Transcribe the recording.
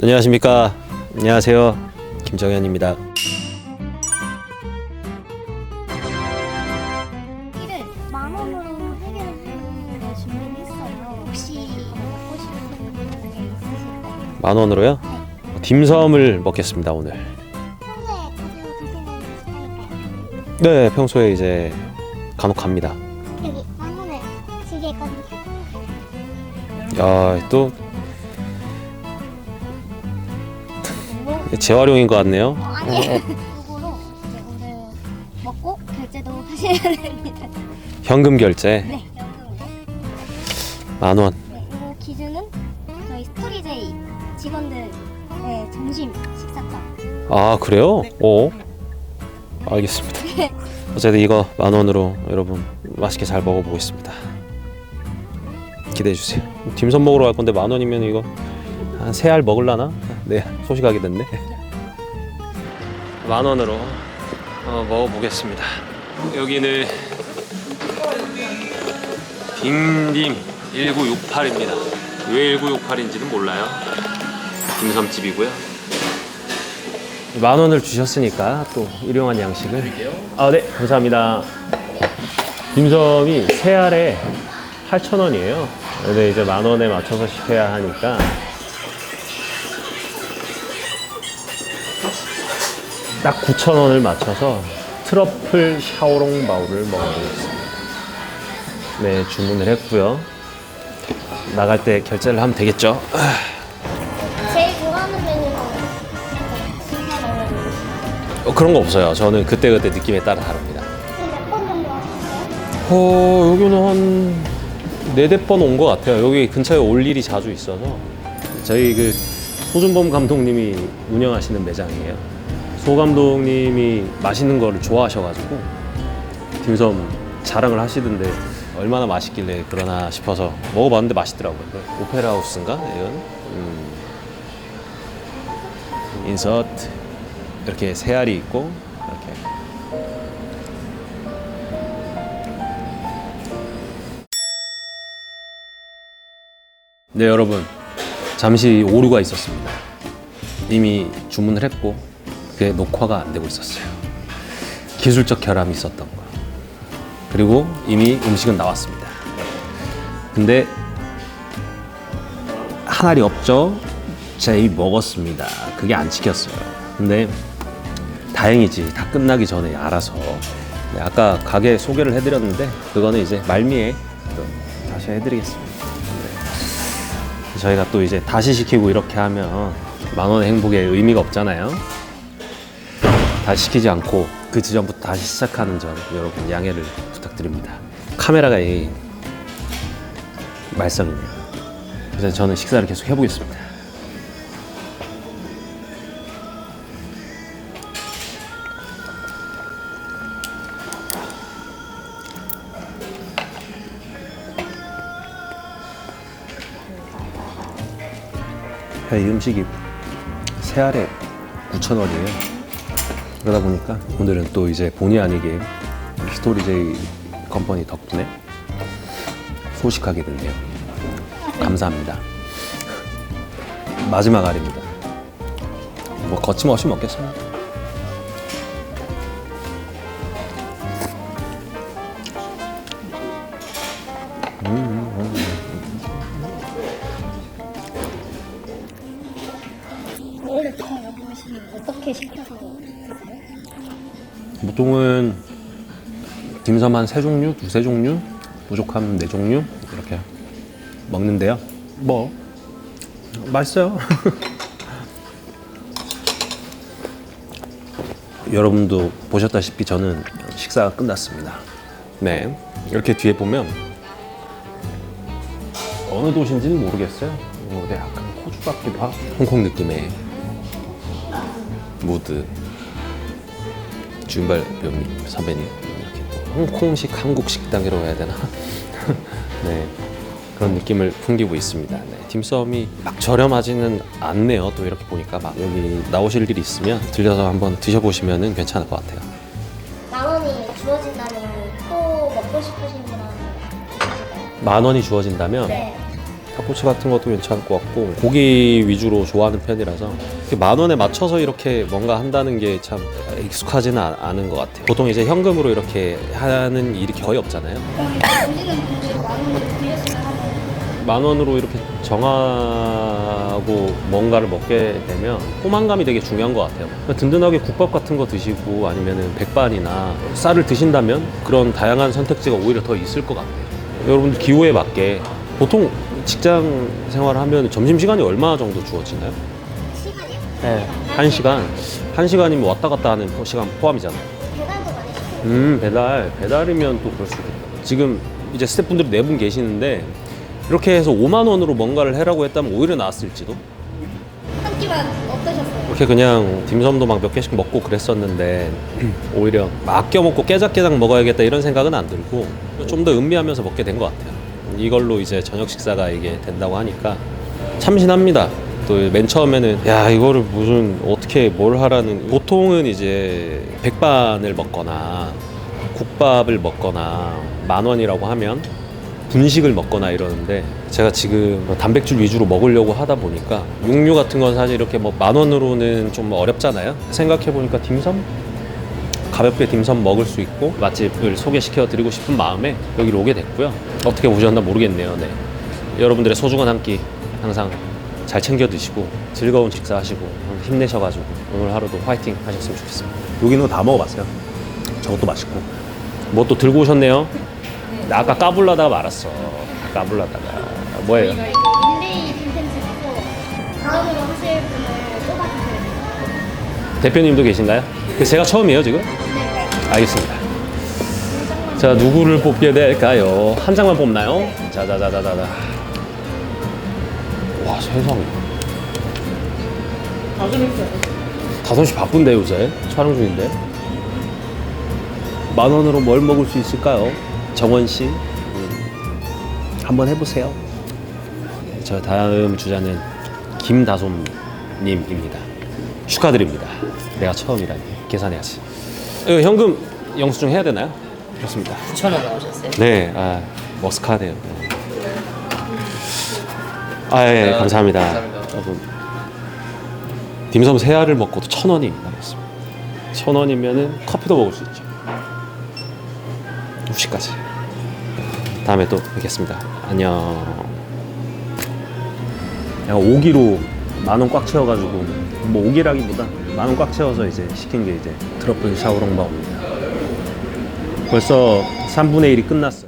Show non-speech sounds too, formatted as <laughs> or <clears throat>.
안녕하십니까. 안녕하세요. 김정현입니다. 이를 만 원으로 해결해 줄 준비를 했어요. 혹시 먹고 싶은 게 있으실까요? 만 원으로요? 딤섬을 먹겠습니다 오늘. 평소에 자주 드시는 스타일까요? 네, 평소에 이제 간혹 갑니다. 여기 만 원을 준비했거든요. 야, 또 재활용인 것 같네요. 어, 아니 이거로 이제 오늘 먹고 결제도 하셔야 됩니다. 현금 결제 네, 연금으로. 만 원. 네, 이거 기준은 저희 스토리제이 직원들의 점심 식사값. 아 그래요? 오. 알겠습니다. 어쨌든 이거 만 원으로 여러분 맛있게 잘 먹어보겠습니다. 기대해 주세요. 딤섬 먹으러 갈 건데 만 원이면 이거 한 세 알 먹을라나? 네, 소식하게 됐네. 만 원으로 어, 먹어보겠습니다. 여기는 딩딤 1968입니다. 왜 1968인지는 몰라요. 딤섬집이고요. 만 원을 주셨으니까 또 일용한 양식을. 아, 네, 감사합니다. 딤섬이 세 알에 8천 원이에요. 근데 이제 만 원에 맞춰서 시켜야 하니까 딱 9천 원을 맞춰서 트러플 샤오롱 바오를 먹어보겠습니다. 네, 주문을 했고요. 나갈 때 결제를 하면 되겠죠? 제일 좋아하는 얼른. 어, 그런 거 없어요. 저는 그때그때 느낌에 따라 다릅니다. 몇번 정도 하셨어요? 어, 여기는 한 네댓 번 온 것 같아요. 여기 근처에 올 일이 자주 있어서 저희 그 소준범 감독님이 운영하시는 매장이에요. 소 감독님이 맛있는 거를 좋아하셔가지고 딤섬 자랑을 하시던데 얼마나 맛있길래 그러나 싶어서 먹어봤는데 맛있더라고요. 그 오페라 하우스인가? 이건? 음. 인서트. 이렇게 세 알이 있고 이렇게. 네 여러분. 잠시 오류가 있었습니다. 이미 주문을 했고 그게 녹화가 안 되고 있었어요. 기술적 결함이 있었던 거. 그리고 이미 음식은 나왔습니다. 근데 한 알이 없죠? 제가 이미 먹었습니다. 그게 안 찍혔어요. 근데 다행이지. 다 끝나기 전에 알아서. 네, 아까 가게 소개를 해드렸는데 그거는 이제 말미에 또 다시 해드리겠습니다. 저희가 또 이제 다시 시키고 이렇게 하면 만 원의 행복에 의미가 없잖아요. 다시 시키지 않고 그 지점부터 다시 시작하는 점 여러분 양해를 부탁드립니다. 카메라가 이 말썽이네요. 그래서 저는 식사를 계속 해보겠습니다. 야, 이 음식이 세 알에 9천 원이에요. 그러다 보니까 오늘은 또 이제 본의 아니게 스토리제이 컴퍼니 덕분에 소식하게 됐네요. 감사합니다. 마지막 알입니다. 뭐 거침없이 먹겠습니다. 원래 다 어떻게 시켜서 드세요? 보통은 딤섬 한 세 종류, 두 세 종류, 부족하면 네 종류 이렇게 먹는데요. 뭐 맛있어요. <laughs> 여러분도 보셨다시피 저는 식사가 끝났습니다. 네, 이렇게 뒤에 보면 어느 도시인지는 모르겠어요. 뭐 근데 약간 호주 같기도 하고 홍콩 느낌의 무드 준발 선배님 이렇게 또 홍콩식 한국 식당이라고 해야 되나? <laughs> 네 그런 느낌을 풍기고 있습니다. 네, 딤섬이 막 저렴하지는 않네요. 또 이렇게 보니까 막 여기 나오실 일 있으면 들려서 한번 드셔보시면 괜찮을 것 같아요. 만 원이 주어진다면 또 먹고 싶으신 있으실까요? 만 원이 주어진다면 네. 닭꼬치 같은 것도 괜찮을 것 같고 고기 위주로 좋아하는 편이라서 만 원에 맞춰서 이렇게 뭔가 한다는 게 참 익숙하지는 않- 않은 것 같아요. 보통 이제 현금으로 이렇게 하는 일이 거의 없잖아요. 만 원으로 이렇게 정하고 뭔가를 먹게 되면 포만감이 되게 중요한 것 같아요. 든든하게 국밥 같은 거 드시고 아니면 백반이나 쌀을 드신다면 그런 다양한 선택지가 오히려 더 있을 것 같아요. 여러분들 기호에 맞게 보통 직장 생활하면 점심 시간이 얼마 정도 주어지나요? 시간이요? 네. 한 시간. 한 시간이면 왔다 갔다 하는 시간 포함이잖아요. 배달도 많이. 음 배달 배달이면 또 그럴 수 있겠다 지금 이제 스태프분들이 네 분 계시는데 이렇게 해서 5만 원으로 뭔가를 해라고 했다면 오히려 나았을지도 한 끼만 어떠셨어요? 이렇게 그냥 딤섬도 막 몇 개씩 먹고 그랬었는데 <clears throat> 오히려 막 아껴 먹고 깨작깨작 먹어야겠다 이런 생각은 안 들고 좀 더 음미하면서 먹게 된 것 같아요 이걸로 이제 저녁 식사가 이게 된다고 하니까 참신합니다 또 맨 처음에는 야 이거를 무슨 어떻게 뭘 하라는 보통은 이제 백반을 먹거나 국밥을 먹거나 만 원이라고 하면 분식을 먹거나 이러는데 제가 지금 뭐 단백질 위주로 먹으려고 하다 보니까 육류 같은 건 사실 이렇게 뭐 만 원으로는 좀 어렵잖아요. 생각해 보니까 딤섬 가볍게 딤섬 먹을 수 있고 맛집을 소개시켜 드리고 싶은 마음에 여기로 오게 됐고요. 어떻게 오셨나 모르겠네요. 네. 여러분들의 소중한 한 끼 항상 잘 챙겨 드시고 즐거운 식사하시고 힘내셔가지고 오늘 하루도 화이팅 하셨으면 좋겠습니다. 여기 있는 거다 먹어봤어요. 저것도 맛있고 뭐 또 들고 오셨네요. 나 아까 까불라다가 말았어. 까불라다가 뭐예요? 저희가 이거 릴레이 다음으로 하실 분을. 대표님도 계신가요? 그 제가 처음이에요 지금? 네. 알겠습니다. 자 누구를 뽑게 될까요? 한 장만 뽑나요? 자자자 자 자 자. 와 세상에. 다섯 시 바쁜데 요새 촬영 중인데. 만 원으로 뭘 먹을 수 있을까요? 정원 씨, 음, 한번 해보세요. 네, 저 다음 주자는 김다솜님입니다. 축하드립니다. 내가 처음이라니 계산해야지. 이거 현금 영수증 해야 되나요? 그렇습니다. 9천 원 나오셨어요? 네, 아 머스카드요. 네. 아 예, 감사합니다. 감사합니다. 여러분 딤섬 세 알을 먹고도 천 원이 남았습니다. 천 원이면은 커피도 먹을 수 있죠. 후식까지. 다음에 또 뵙겠습니다. 안녕. 내가 오기로 만 원 꽉 채워가지고 뭐 오기라기보다 만원꽉 채워서 이제 시킨 게 이제 트러플 샤오롱바오입니다. 벌써 3분의 1이 끝났어요.